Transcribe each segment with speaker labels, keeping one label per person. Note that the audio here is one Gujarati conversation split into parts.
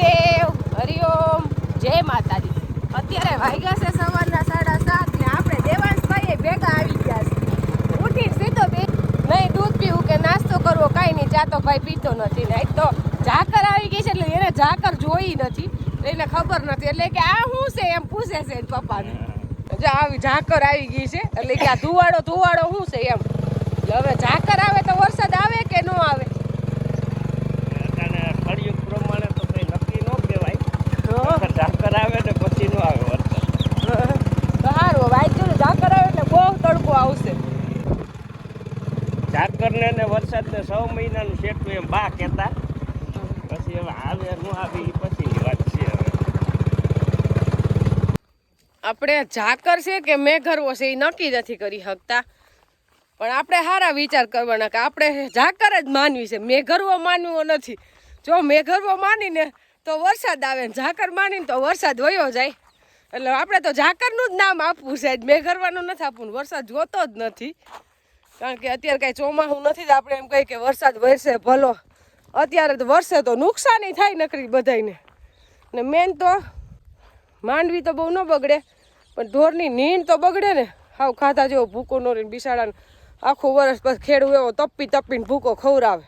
Speaker 1: મહાદેવ, હરિઓમ, જય માતાજી. અત્યારે વાગ્યા છે સવારના સાડા સાત ને આપણે દેવાંશભાઈ ભેગા આવી ગયા છે ઉઠી સીધો બે નહીં, દૂધ પીવું કે નાસ્તો કરવો કાંઈ નહીં, ચા તો ભાઈ પીતો નથી ને. તો ઝાકર આવી ગઈ છે એટલે એને ઝાકર જોઈ નથી. એને ખબર નથી. એટલે કે આ શું છે? એમ પૂછે છે પપ્પાને. જો આવી ઝાકર આવી ગઈ છે. એટલે કે આ ધુવાડો ધુવાડો શું છે એમ? હવે ઝાકર આવે તો વરસાદ આવે કે ન આવે
Speaker 2: અને કળિયુગ પ્રમાણે તો કઈ નક્કી ન કહેવાય
Speaker 1: હં.
Speaker 2: ઝાકર આવે ને પછી ન આવે વરસાદ
Speaker 1: સારું હવે આજ જો ઝાકર આવે એટલે બહુ તડકો આવશે
Speaker 2: ઝાકરને વરસાદને છ મહિનાનું શેઠું એમ બા કહેતા. પછી હવે આવે હું આવી પછીની વાત છે
Speaker 1: આપણે ઝાકર છે કે મેઘરવો છે એ નક્કી નથી કરી શકતા. પણ આપણે સારા વિચાર કરવાના કે આપણે ઝાકર જ માનવી છે. મેઘરવો માનવો નથી. જો મેઘરવો માનીને તો વરસાદ આવે ને ઝાકર માનીને તો વરસાદ વયો જાય. એટલે આપણે તો ઝાકરનું જ નામ આપવું છે. મેઘરવાનું નથી આપવું વરસાદ જોતો જ નથી. કારણ કે અત્યારે કાંઈ ચોમાસું નથી તો આપણે એમ કહીએ કે વરસાદ વરસે ભલો. અત્યારે તો વરસે તો નુકસાની થાય નકરી બધાને ને મેન તો માંડવી તો બહુ ન બગડે, પણ ઢોરની નીંદ તો બગડે ને. હાવ ખાધા જેવો ભૂકો નો રહીને બિસાડાને આખું વર્ષ પછી ખેડૂ એવો તપી તપીને ભૂકો ખવડાવે.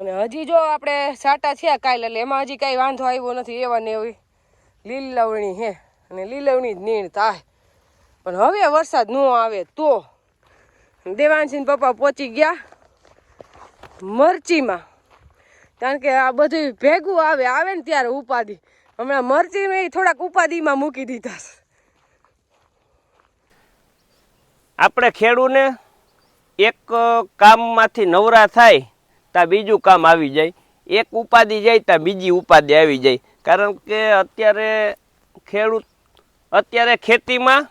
Speaker 1: અને હજી જો આપણે સાટા થયા કાલે, એટલે એમાં હજી કાંઈ વાંધો આવ્યો નથી, એવા ને એવી લીલવણી હે. અને લીલવણી જ નીણ થાય. પણ હવે વરસાદ ન આવે તો દેવાંશીન પપ્પા પહોંચી ગયા મરચીમાં. કારણ કે આ બધું ભેગું આવે આવે ને ત્યારે ઉપાધિ. હમણાં મરચી મેં થોડાક ઉપાધિમાં મૂકી દીધા
Speaker 2: આપણે ખેડૂને એક કામમાંથી નવરા થાય ત્યાં બીજું કામ આવી જાય. એક ઉપાધિ જાય ત્યાં બીજી ઉપાધિ આવી જાય. કારણ કે અત્યારે ખેડૂત, અત્યારે ખેતીમાં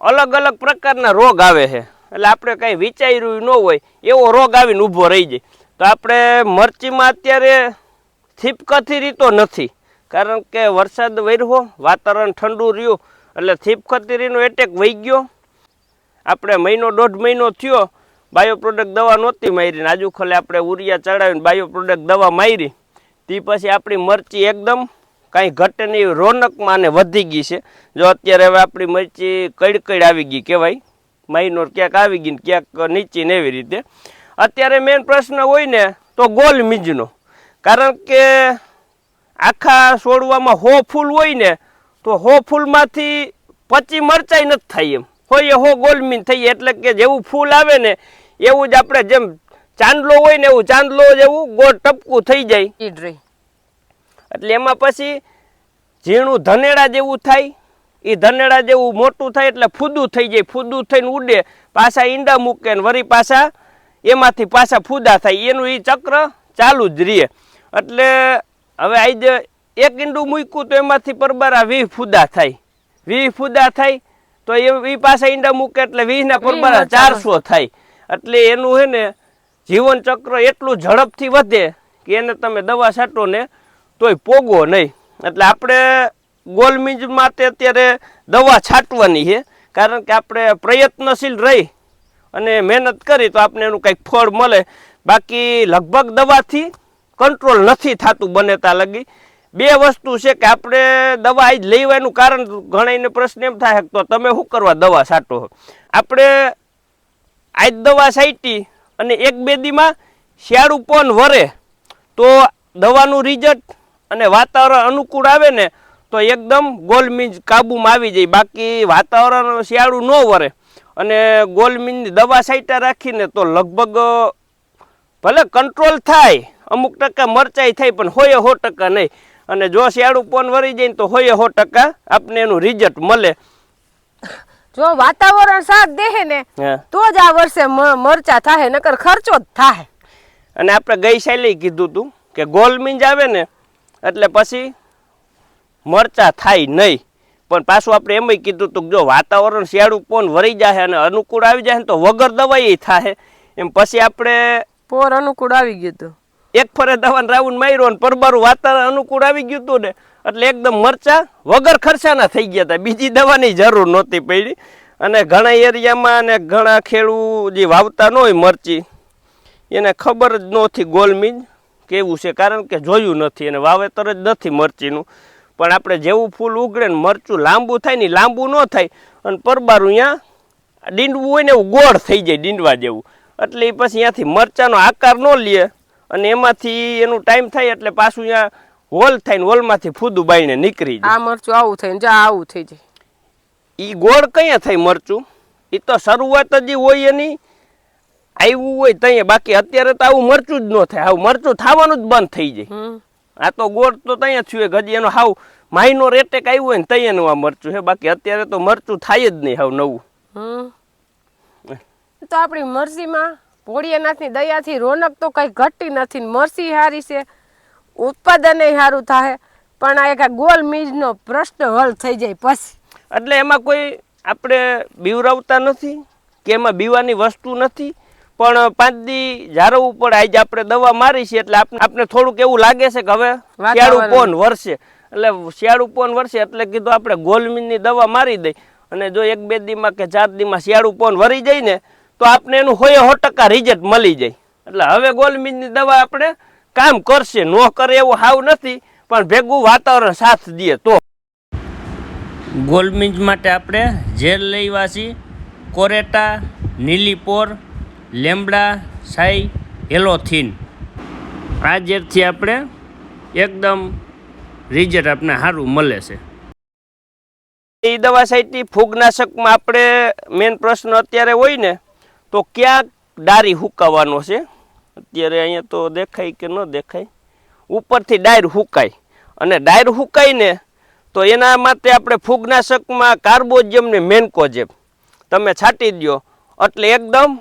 Speaker 2: અલગ અલગ પ્રકારના રોગ આવે છે. એટલે આપણે કાંઈ વિચાર્યું ન હોય, એવો રોગ આવીને ઊભો રહી જાય. તો આપણે મરચીમાં અત્યારે થીપકથી રીતો નથી. કારણ કે વરસાદ વર્યો વાતાવરણ ઠંડુ રહ્યું, એટલે થીપખતીરીનો એટેક વહી ગયો. આપણે મહિનો દોઢ મહિનો થયો બાયો પ્રોડક્ટ દવા નહોતી મારી આજુ ખલે આપણે ઉરિયા ચડાવીને બાયો પ્રોડક્ટ દવા મારી. તે પછી આપણી મરચી એકદમ કાંઈ ઘટે નહીં, રોનકમાં ને વધી ગઈ છે. જો અત્યારે હવે આપણી મરચી કઈડ આવી ગઈ કહેવાય. મહિનો ક્યાંક આવી ગઈ ને ક્યાંક નીચી ને એવી રીતે. અત્યારે મેઇન પ્રશ્ન હોય ને તો ગોલ મીજનો. કારણ કે આખા છોડવામાં હો ફૂલ હોય ને તો હો ફૂલમાંથી પચી મરચાઈ નથી થાય એમ. હોય એ હો ગોલમીન થઈ એટલે કે જેવું ફૂલ આવે ને એવું જ આપણે જેમ ચાંદલો હોય ને એવું ચાંદલો જેવું ગોળ ટપકું થઈ જાય. એટલે એમાં પછી ઝીણું ધનેડા જેવું થાય. એ ધનેડા જેવું મોટું થાય એટલે ફૂદું થઈ જાય ફૂદું થઈને ઉડે. પાછા ઈંડા મૂકે ને વળી પાછા એમાંથી પાછા ફૂદા થાય. એનું એ ચક્ર ચાલુ જ રહે. એટલે હવે આજે એક ઈંડું મૂક્યું તો એમાંથી પરબારા વી ફૂદા થાય. વી ફૂદા થાય તો એ વી પાછા ઈંડા મૂકે એટલે વીસના પરબારા
Speaker 1: ચારસો.
Speaker 2: ચારસો થાય. એટલે એનું હે ને જીવન ચક્ર એટલું ઝડપથી વધે કે એને તમે દવા છાંટો ને તોય પોગો નહીં. એટલે આપણે ગોલમીજ માટે અત્યારે દવા છાંટવાની છે. કારણ કે આપણે પ્રયત્નશીલ રહી અને મહેનત કરી તો આપણે એનું કંઈક ફળ મળે. બાકી લગભગ દવાથી કંટ્રોલ નથી થતું બને ત્યાં લગી. બે વસ્તુ છે કે આપણે દવા આજ લેવાનું કારણ ઘણાને પ્રશ્ન એમ થાય તો તમે શું કરવા દવા છાંટો? આપણે આજ દવા છાંટી અને એક બે દીમાં શિયાળું પણ વરે તો દવાનું રિઝલ્ટ અને વાતાવરણ અનુકૂળ આવે ને તો એકદમ ગોલમીજ કાબૂમાં આવી જાય. બાકી વાતાવરણ શિયાળું ન વરે. અને ગોલમીજની દવા સાઈટા રાખીને તો લગભગ ભલે કંટ્રોલ થાય અમુક ટકા મરચાઈ થાય પણ હોય સો ટકા નહીં. અને જો શિયાળું પણ વરી જાય તો હોય સો ટકા આપને એનું રિઝલ્ટ મળે.
Speaker 1: જો વાતાવરણ સાથ દેહે ને તો જ આ વર્ષે મરચા થાય નકર ખર્ચો જ થાય
Speaker 2: અને આપણે ગઈ સાલે કીધું હતું કે ગોલમીંજ આવે ને એટલે પછી મરચા થાય નહીં. પણ પાછું આપણે એમય કીધું હતું કે જો વાતાવરણ શિયાળું પણ વરી જાય અને અનુકૂળ આવી જાય ને તો વગર દવાઈ થાય એમ પછી આપણે
Speaker 1: પોર અનુકૂળ આવી ગયું હતું
Speaker 2: એક ફરે દવાને રાઉન્ડ માર્યો ને પરબારું વાતાવરણ અનુકૂળ આવી ગયું હતું ને એટલે એકદમ મરચા વગર ખર્ચાના થઈ ગયા હતા બીજી દવાની જરૂર નહોતી પડી. અને ઘણા એરિયામાં અને ઘણા ખેડૂત જે વાવતા ન હોય મરચી એને ખબર જ નહોતી ગોલમીજ કેવું છે. કારણ કે જોયું નથી અને વાવેતર જ નથી મરચીનું. પણ આપણે જેવું ફૂલ ઉગડે ને મરચું લાંબુ થાય ને લાંબુ ન થાય અને પરબારું અહીંયા ડીંડવું હોય ને એવું ગોળ થઈ જાય ડીંડવા જેવું. એટલે એ પછી ત્યાંથી મરચાંનો આકાર ન લે અને એમાંથી એનું ટાઈમ થાય એટલે પાછું અહીંયા હોલ થાય ને હોલમાંથી ફૂદું બાઈને નીકળી જાય.
Speaker 1: આ મરચું આવું થાય જા આવું થઈ જાય.
Speaker 2: એ ગોળ કયા થાય મરચું? એ તો શરૂઆત જ હોય એની આવ્યું હોય ત્યાં બાકી અત્યારે તો આવું મરચું જ ન થાય. આવું મરચું થવાનું જ બંધ થઈ જાય. આ તો ગોળ તો ત્યાં થયું હજી એનો હાવ માઇનોર એટેક આવ્યું હોય ને તૈયાનું આ મરચું છે બાકી અત્યારે તો મરચું થાય જ નહીં હાવ નવું.
Speaker 1: તો આપણી મરસીમાં ભોળિયાનાથની દયાથી રોનક તો કઈ ઘટતી નથી ને મરસી હારી છે. ઉત્પાદન સારું થાય પણ આ એક ગોલ મીજનો પ્રશ્ન હલ થઈ જાય પછી.
Speaker 2: એટલે એમાં કોઈ આપણે બીવરાવતા નથી? કે એમાં બીવાની વસ્તુ નથી? પણ પાંચ દી જારવવું પડે આજે આપણે દવા મારી છે એટલે આપણે આપણે થોડુંક એવું લાગે છે કે હવે શિયાળુ પોન વરસે. એટલે શિયાળુ પોન વરસે એટલે કીધું આપણે ગોલમીનની દવા મારી દઈ. અને જો એક બે દીમાં કે ચાર દીમાં શિયાળુ પોન વરી જાય ને તો આપણે એનું હોય સો ટકા રિઝલ્ટ મળી જાય. એટલે હવે ગોલમીનની દવા આપણે કામ કરશે. ન કરે એવું હાવ નથી પણ ભેગું વાતાવરણ સાથ દે તો. ગોલમીજ માટે આપણે ઝેર લઈવાસી કોરેટા નીલીપોર લેમડા, સાઈ એલોથીન આ ઝેરથી આપણે એકદમ રિઝલ્ટ આપણે સારું મળે છે. એ દવા સાઈટથી ફૂગનાશકમાં આપણે મેન પ્રશ્ન અત્યારે હોય ને, તો ક્યાં ડારી હુકાવાનો છે. અત્યારે અહીંયા તો દેખાય કે ન દેખાય. ઉપરથી ડાયર હુકાય. અને ડાયર હુકાય ને તો એના માટે આપણે ફૂગનાશકમાં કાર્બોજિયમ ને મેન્કોજેબ. તમે છાંટી દો એટલે એકદમ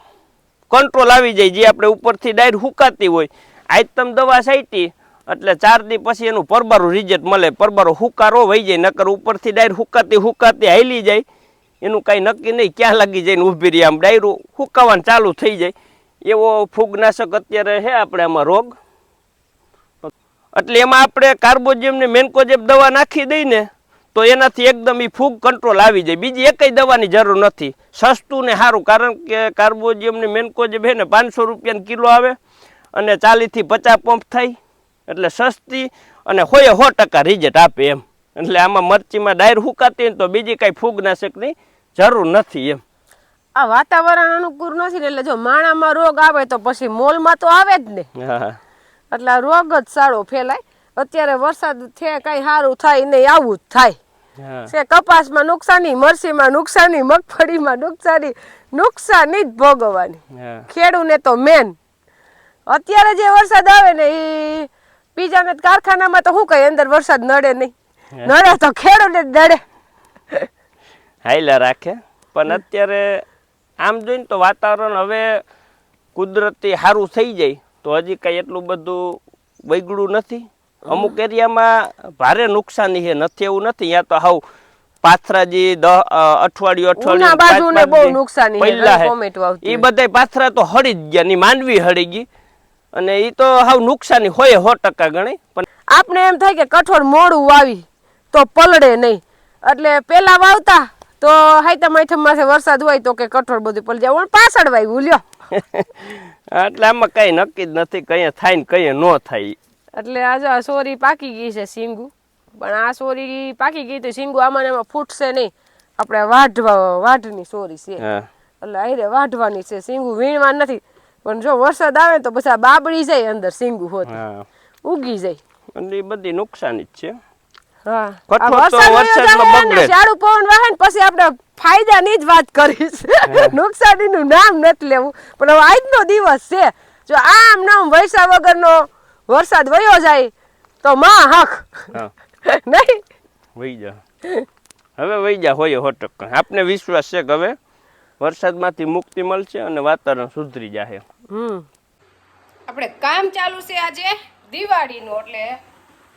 Speaker 2: કંટ્રોલ આવી જાય, જે આપણે ઉપરથી ડાયર હુકાતી હોય. આજ તમે દવા સાઈટી એટલે ચાર દી પછી એનું પરબારું રિઝલ્ટ મળે, પરબારો હુકારો વહી જાય, નકર ઉપરથી ડાયર હુકાતી હુકાતી હાલી જાય. એનું કાંઈ નક્કી નહીં, ક્યાં લાગી જાય ને ઊભી રહી, આમ ડાયરું હુકાવાનું ચાલુ થઈ જાય. એવો ફૂગનાશક અત્યારે છે આપણે આમાં રોગ. એટલે એમાં આપણે કાર્બોજેમ ને મેન્કોજેબ દવા નાખી દઈને તો એનાથી એકદમ એ ફૂગ કંટ્રોલ આવી જાય. બીજી એકય દવાની જરૂર નથી. સસ્તું ને સારું કારણ કે કાર્બોજેમ ને મેન્કોજેબ છે ને પાંચસો રૂપિયાનો કિલો આવે અને ચાલીસથી પચાસ પંપ થાય. એટલે સસ્તી અને હોય સો ટકા રિઝલ્ટ આપે એમ. એટલે આમાં મરચીમાં ડાયર હુકાતી તો બીજી કાંઈ ફૂગનાશકની જરૂર નથી એમ.
Speaker 1: આ વાતાવરણ અનુકૂળ નથી ને એટલે જો માણામાં રોગ આવે તો પછી મોલમાં તો આવે જ ને.
Speaker 2: હા
Speaker 1: એટલે આ રોગ જ સારો ફેલાય. અત્યારે વરસાદ છે કઈ સારું થાય નહીં આવું જ થાય.
Speaker 2: હા
Speaker 1: છે કપાસમાં નુકસાની મરસીમાં નુકસાની મગફળીમાં નુકસાની નુકસાની જ ભોગવવાની. ખેડૂને તો મેન અત્યારે જે વરસાદ આવે ને એ બીજા કારખાનામાં તો શું કઈ અંદર વરસાદ નડે નહીં. નડે તો ખેડૂને જ નડે.
Speaker 2: હાઈલા રાખે. પણ અત્યારે આમ જોઈને તો વાતાવરણ હવે કુદરતી સારું થઈ જાય. તો હજી કાંઈ એટલું બધું બગડું નથી. અમુક એરિયામાં ભારે નુકસાની છે. નથી એવું નથી. ત્યાં તો હાવ પાથરાજી દહ અઠવાડિયું અઠવાડિયું
Speaker 1: બહુ નુકસાની
Speaker 2: પહેલા
Speaker 1: એ.
Speaker 2: બધાય પાથરા તો હળી જ ગયા ની માંડવી હળી ગઈ. અને એ તો હાવ નુકસાની હોય સો ટકા ગણી પણ
Speaker 1: આપણે એમ થાય કે કઠોળ મોડું વાવી તો પલળે નહીં. એટલે પેલા વાવતા તો હાઈતમ માથમ માથે વરસાદ હોય તો કે કઠોળ બધું પલળી જાય. પાછળ વાવ્યું લ્યો.
Speaker 2: એટલે આમાં કઈ નક્કી જ નથી. કઈ થાય ને કઈ ન થાય.
Speaker 1: એટલે આ સોરી પાકી ગઈ છે સિંગુ. પણ આ સોરી પાકી ગઈ તો સિંગુ આમાં એમાં ફૂટશે નહીં. આપણે વાઢવા વાઢની સોરી છે. એટલે આયરે વાઢવાની છે. સિંગુ વીણવા નથી. પણ જો વરસાદ આવે તો પછી આ બાબડી જાય અંદર સિંગુ હોત. ઉગી જાય.
Speaker 2: એટલે બધી નુકસાની જ છે.
Speaker 1: હા. નું જ. જ નામ નથી લેવું. પણ હવે આજનો દિવસ છે. જો આમ નામ વૈસા વગરનો વરસાદ વયો જાય તો માં હક. નહીં?
Speaker 2: વહી જા. હવે વહી જા હોય હો ટકા. આપને વિશ્વાસ છે કે હવે વરસાદમાંથી મુક્તિ મળશે અને વાતાવરણ સુધરી જશે
Speaker 1: આપણે કામ ચાલુ છે આજે દિવાળીનું એટલે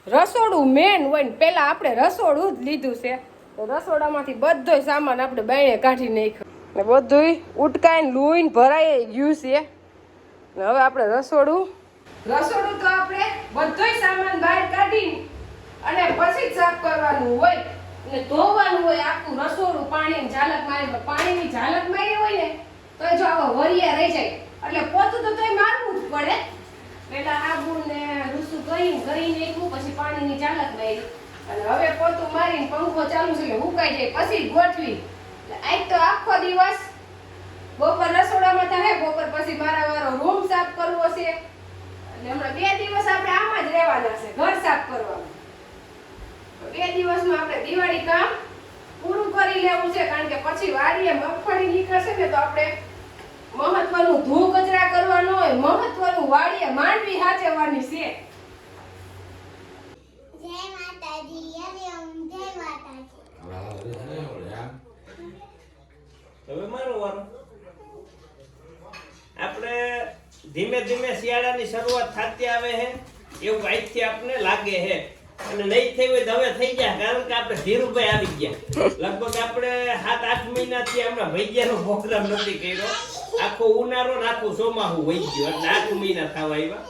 Speaker 1: રસોડું મેન હોય ને પેલા આપણે રસોડું જ લીધું છે. તો રસોડામાંથી બધોય સામાન આપણે બાયણે કાઢી નાખ્યો. ને બધુંય ઉટકાઈને લૂઈને ભરાઈ ગયું છે. ને હવે આપણે રસોડું રસોડું તો આપણે બધોય સામાન બહાર કાઢી અને પછી જ સાફ કરવાનું હોય. ને ધોવાનું હોય, આખું રસોડું પાણી ઝાલક મારી પાણીની ઝાલક મારી હોય ને તો જો આવા વરિયા રહી જાય. એટલે પોતું તો તોય મારવું જ પડે. પેલા આબુ ને રૂસું ગઈ ગઈ નાખ્યું, પછી પાણીની ચાલક મારી. અને હવે પોતું મારીને પંખો ચાલુ છે, એટલે હુકાઈ જાય પછી ગોઠવી. આજ તો આખો દિવસ બપોર રસોડામાં થાય, બપોર પછી મારા વારો રૂમ સાફ કરવો છે. હમણાં બે દિવસ આપણે આમાં જ રહેવાના છે ઘર સાફ કરવાનું. તો બે દિવસમાં આપણે દિવાળી કામ પૂરું કરી લેવું છે કારણ કે પછી વાડીએ મગફળી નીકળશે ને તો આપણે મહત્વનું ધૂ કચરા કરવાનો હોય મહત્વનું વાડીએ માંડવી હાચવવાની છે.
Speaker 3: જય માતાજી જય માતાજી.
Speaker 2: હવે મારો વારો આપણે ધીમે ધીમે શિયાળાની શરૂઆત થતી આવે છે એવું આજથી આપને લાગે છે. અને નહીં થઈ હોય તો હવે થઈ ગયા કારણ કે આપણે ધીરુભાઈ આવી ગયા. લગભગ આપણે સાત આઠ મહિનાથી હમણાં ભૈયાનો પ્રોગ્રામ નથી કર્યો. આખો ઉનાળો ને આખું ચોમાહું વહી ગયો એટલે આઠ મહિના થવા આવ્યા.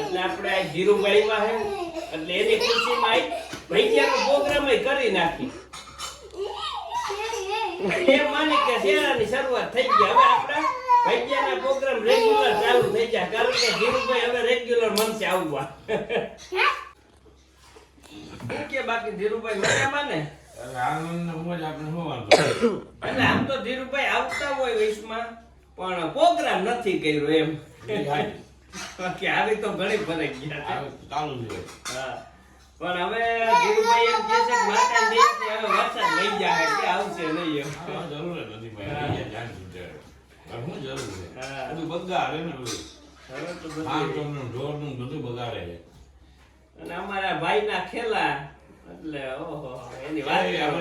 Speaker 2: એટલે આપણે આ ધીરુભાઈ આવ્યા છે એટલે એની ખુશીમાં આજ ભૈયાનો પ્રોગ્રામ કરી નાખી. એ માની કે શિયાળાની શરૂઆત થઈ ગઈ. હવે આપણા ભૈયાના પ્રોગ્રામ રેગ્યુલર ચાલુ થઈ ગયા. કારણ કે ધીરુભાઈ હવે રેગ્યુલર મનસે આવવા. શું કે બાકી ધીરુભાઈ મજામાં ને? એટલે આમ તો ધીરુભાઈ આવતા હોય વિશમાં પણ પ્રોગ્રામ નથી કર્યો એમ. બાકી આવી તો ઘણી ફરક ગયા છે. હા. પણ હવે ધીરુભાઈ એમ કહે છે કે હવે વરસાદ લઈ જાય કે આવશે નહીં એમ. હા. જરૂર છે? બધું અને અમારા ભાઈના ખેલા. એટલે ઓહો એની વાત કરો.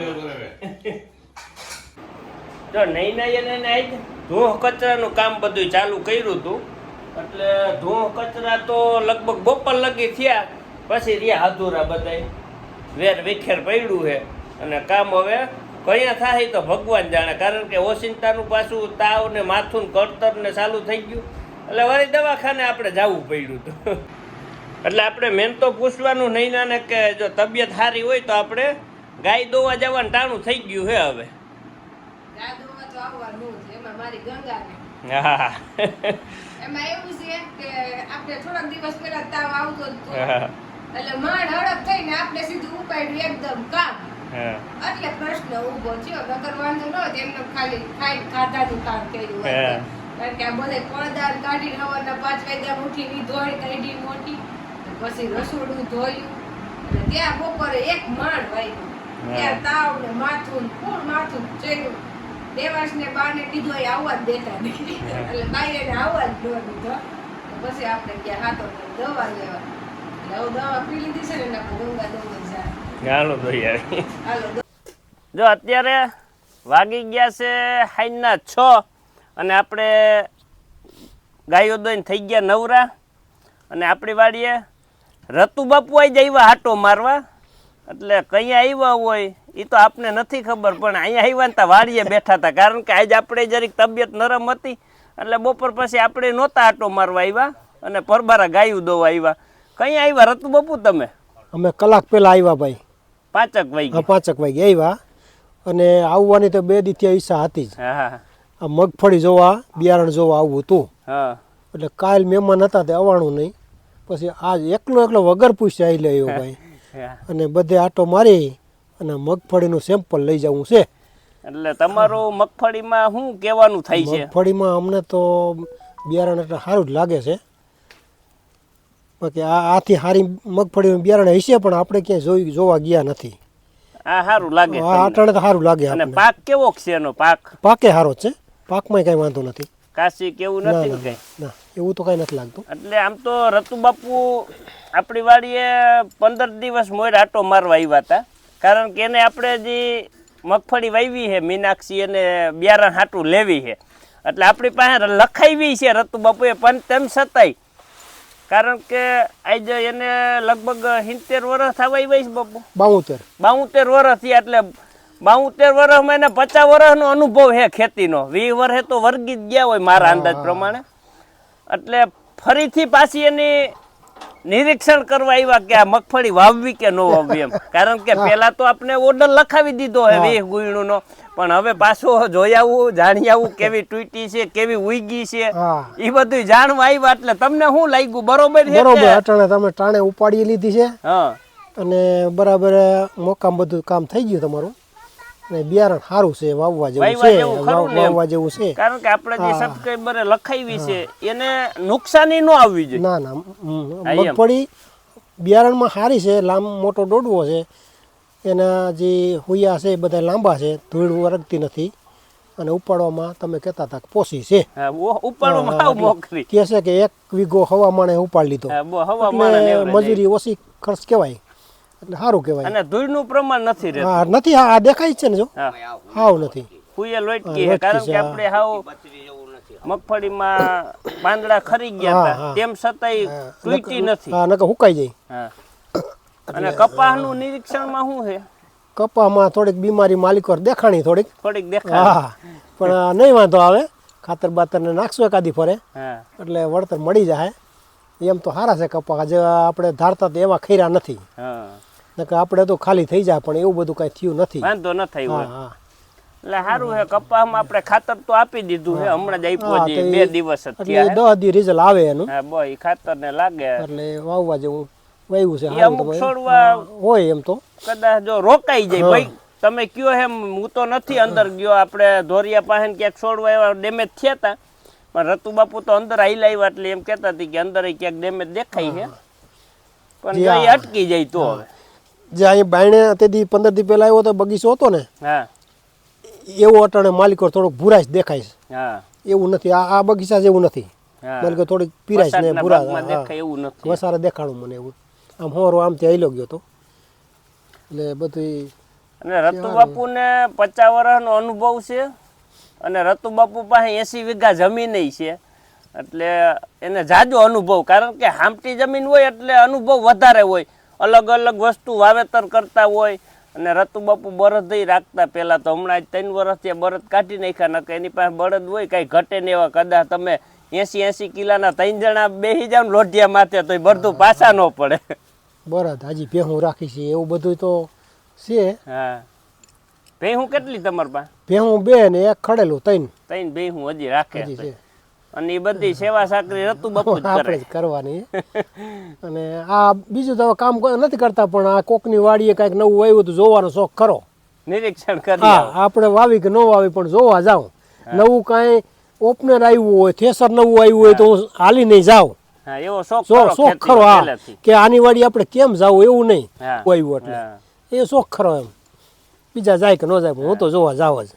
Speaker 2: જો નહીં નહીં એને આજ ધોહ કચરાનું કામ બધું ચાલુ કર્યું હતું. એટલે ધોહ કચરા તો લગભગ બપોર લગી થયા. પછી રહ્યા અધૂરા બધાય વેર વિખેર પડ્યું છે. અને કામ હવે કયા થાય તો ભગવાન જાણે કારણ કે ઓચિંતાનું પાછું તાવ ને માથું ને કળતર ને ચાલુ થઈ ગયું. એટલે વળી દવાખાને આપણે જવું પડ્યું હતું એટલે આપણે મેન તો પૂછવાનું નહીં નાને કે જો તબિયત સારી હોય તો આપણે ગાય દોવા જવાનું ટાણું થઈ ગયું હે હવે. હા.
Speaker 1: એમાં એવું છે કે આપણે થોડાક દિવસ પહેલા તાવ આવતો હતો. એટલે માણ હડપ થઈને આપણે સીધું ઉપાડ્યું એકદમ કામ. એટલે પ્રશ્ન ઊભો થયો. નકર વાંધો ન એમને ખાલી ખાઈ ખાધાનું કામ કર્યું હોય કારણ કે આ બધે પડદાર કાઢી સવારના પાંચ વાગ્યા ઉઠીને ધોઈ કાઢી મોટી પછી રસોડું ધોયું. અને ત્યાં બપોરે એક માણ વાગ્યું. ત્યાં તાવ ને માથું ને કોણ માથું ચડ્યું. દેવાસને બાને કીધું એ આવવા જ દેતા નહીં. એટલે બાઈ એને આવવા જ ન દીધો. પછી આપણે ગયા હાથો દવા લેવા. એટલે દવા પી લીધી છે ને એના ગંગા દવા જાય
Speaker 2: ચાલો તો યાર
Speaker 1: હાલો.
Speaker 2: જો અત્યારે વાગી ગયા છે હાઈના છ અને આપણે ગાયો દોઈને થઈ ગયા નવરા અને આપણી વાડીએ રતુ બાપુ આવી આવ્યા હાટો મારવા. એટલે કઈ આવ્યા હોય એ તો આપને નથી ખબર પણ અહીંયા આવ્યા ને ત્યાં વાડીએ બેઠા હતા કારણ કે આજે આપણે જરીક તબિયત નરમ હતી એટલે બપોર પછી આપણે નહોતા આટો મારવા આવ્યા અને પરબારા ગાયું દોવા આવ્યા. કઈ આવ્યા? રતુ બાપુ તમે?
Speaker 4: અમે કલાક પહેલા આવ્યા ભાઈ.
Speaker 2: પાંચક વાગી
Speaker 4: પાંચક વાગે આવ્યા અને આવવાની તો બે દી ત્યાં ઈચ્છા હતી જ. આ મગફળી જોવા બિયારણ જોવા આવવું હતું. એટલે કાલ મહેમાન હતા તે આવવાનું નહીં. પછી આજ એકલો એકલો વગર પૂછ્યા આવી આવ્યો ભાઈ અને બધે આટો મારી અને મગફળીનું સેમ્પલ લઈ જવું છે.
Speaker 2: એટલે તમારું મગફળીમાં શું કહેવાનું થાય છે?
Speaker 4: મગફળીમાં અમને તો બિયારણ એટલે સારું જ લાગે છે. બાકી આ આથી હારી મગફળીનું બિયારણ હશે પણ આપણે ક્યાંય જોઈ જોવા ગયા નથી.
Speaker 2: આ સારું લાગે
Speaker 4: આ
Speaker 2: તમને.
Speaker 4: તો સારું લાગે
Speaker 2: અને પાક કેવો છે એનો પાક?
Speaker 4: પાકે સારો છે. પાકમાં કાંઈ વાંધો નથી.
Speaker 2: કાશી કેવું નથી કઈ?
Speaker 4: ના એવું તો કઈ નથી લાગતું.
Speaker 2: એટલે આમ તો રતુ બાપુ આપણી વાડીએ પંદર દિવસ મોર આટો મારવા આવ્યા હતા. કારણ કે એને આપણે જે મગફળી વાવી છે મીનાક્ષી અને બિયારણ હાટું લેવી છે. એટલે આપણી પાસે લખાવી છે રતુ બાપુએ પણ તેમ છતાંય કારણ કે આજે એને લગભગ સિત્તેર વર્ષ થવા આવ્યા છે બાપુ.
Speaker 4: બાઉતેર.
Speaker 2: બાઉતેર વર્ષ થયા એટલે બાઉતેર વર્ષમાં એને પચાસ વર્ષનો અનુભવ છે ખેતીનો. વીસ વર્ષે તો વર્ગી જ ગયા હોય મારા અંદાજ પ્રમાણે. એટલે ફરીથી પાછી એની નિરીક્ષણ કરવા આવ્યા કે આ મગફળી વાવવી કે ન વાવવી એમ. કારણ કે પેલા તો આપણે ઓર્ડર લખાવી દીધો હે. વીસ ગુણનું નો પણ હવે પાછું જોઈ આવું જાણી આવું કેવી તૂટી છે કેવી ઉઈગી છે એ બધું જાણવા આવ્યા એટલે તમને શું લાગ્યું? બરોબર છે
Speaker 4: બરોબર અટાણે તમે ટાણે ઉપાડી લીધી છે.
Speaker 2: હા.
Speaker 4: અને બરાબર મોકામ બધું કામ થઈ ગયું તમારું. અને બિયારણ સારું છે વાવવા જેવું છે વાવવા જેવું છે.
Speaker 2: કારણ કે આપણે જે સબસ્ક્રાઈબરે લખાવી છે એને નુકસાની ન આવવી જોઈએ.
Speaker 4: ના ના મગફળી બિયારણમાં સારી છે લાંબ મોટો દોડવો છે. એના જે હુયા છે એ બધા લાંબા છે ધૂળ વરગતી નથી. અને ઉપાડવામાં તમે કહેતા હતા કે પોસી છે.
Speaker 2: કે ઉપાડવામાં
Speaker 4: કહે છે કે એક વીઘો હવામાને ઉપાડી લીધો. મજૂરી ઓછી ખર્ચ કહેવાય. એટલે સારું કહેવાય.
Speaker 2: અને ધૂળનું પ્રમાણ નથી રહેતું.
Speaker 4: હા નથી હા આ દેખાય છે ને જો. હાવ નથી.
Speaker 2: ફૂઈએ લોટકી છે કારણ કે આપણે હાવ મગફળીમાં પાંદડા ખરી ગયા હતા. તેમ છતાંય તૂટી નથી.
Speaker 4: હા નકર હુકાઈ જાય.
Speaker 2: હા. અને કપાસનું નિરીક્ષણમાં શું છે?
Speaker 4: કપામાં થોડીક બીમારી માલિકો દેખાણી થોડીક.
Speaker 2: થોડીક દેખાય
Speaker 4: હા પણ નહીં વાંધો આવે. ખાતર બાતર ને નાખશું એકાદી ફરે. એટલે વળતર મળી જાય. એમ તો સારા છે કપા જે આપણે ધારતા તો એવા ખૈરા નથી.
Speaker 2: હા.
Speaker 4: નકર આપણે તો ખાલી થઈ જાય પણ એવું બધું કાંઈ થયું નથી.
Speaker 2: વાંધો ન થયું
Speaker 4: હા
Speaker 2: હોય.
Speaker 4: હા
Speaker 2: એટલે સારું છે કપાસમાં આપણે ખાતર તો આપી દીધું છે હમણાં જ આપ્યો
Speaker 4: છે
Speaker 2: બે દિવસ
Speaker 4: એટલે દસ દી રિઝલ્ટ આવે એનું.
Speaker 2: હા બો એ ખાતર ને લાગે.
Speaker 4: એટલે વાવવા જેવું વાવ્યું છે
Speaker 2: અમુક છોડવા
Speaker 4: હોય એમ તો.
Speaker 2: કદાચ જો રોકાઈ જાય ભાઈ તમે કયો એમ હું તો નથી અંદર ગયો આપણે ધોરિયા પાસે ને ક્યાંક છોડવા એવા ડેમેજ થયા હતા પણ રતુ બાપુ તો અંદર આઈલા લાવ્યા એટલે એમ કહેતા હતી કે અંદર ક્યાંક ડેમેજ દેખાય છે. પણ એ અટકી જાય તો હવે.
Speaker 4: જે અહીં બાયણે તેથી પંદર દી પહેલા આવ્યો તો બગીચો હતો ને એવો અટાણે માલિકો થોડોક ભૂરાશ દેખાય છે. એવું નથી. આ આ બગીચા જેવું નથી. માલિકો થોડીક પીરાશ ને ભૂરા વસારે દેખાડું મને એવું. આમ હોરો આમથી આઈલો ગયો તો એટલે બધું
Speaker 2: અને રતુ બાપુ ને પચાસ વર્ષનો અનુભવ છે અને રતુ બાપુ પાસે એસી વીઘા જમીન છે. એટલે એને જાજો અનુભવ. કારણ કે હામટી જમીન હોય એટલે અનુભવ વધારે હોય. અલગ અલગ વસ્તુ વાવેતર કરતા હોય અને રતુ બાપુ બળદય રાખતા. પહેલાં તો હમણાં જ ત્રણ વર્ષથી બળદ કાઢી નાખ્યા નકે એની પાસે બળદ હોય કાંઈ ઘટે ને એવા. કદાચ તમે એસી એસી કિલાના ત્રણ જણા બેસી જાવ લોઢિયા માથે તો બધું પાછા ન પડે.
Speaker 4: બળદ હાજી ભેહું રાખી છે એવું બધું તો છે.
Speaker 2: હા. ભેહું કેટલી તમારી પાસે?
Speaker 4: ભેહું બે ને એક ખડેલું ત્રણ.
Speaker 2: ત્રણ ભેહું હજી રાખે છે. અને એ બધી સેવા સાકરી રતુ બપુ
Speaker 4: આપણે જ કરવાની. અને આ બીજું તો કામ નથી કરતા પણ આ કોકની વાડીએ કાંઈક નવું આવ્યું તો જોવાનો શોખ ખરો.
Speaker 2: નિરીક્ષણ કરી
Speaker 4: હા આપણે વાવી કે ન વાવી પણ જોવા જાઉં. નવું કાંઈ ઓપનર આવ્યું હોય થેસર નવું આવ્યું હોય તો હું હાલી નહીં જાઉં.
Speaker 2: એવો શોખ
Speaker 4: શોખ
Speaker 2: ખરો
Speaker 4: હા કે આની વાડી આપણે કેમ જાવું એવું નહીં. આવ્યું એટલે. એ શોખ ખરો એમ. બીજા જાય કે ન જાય પણ હું તો જોવા જાવ જ.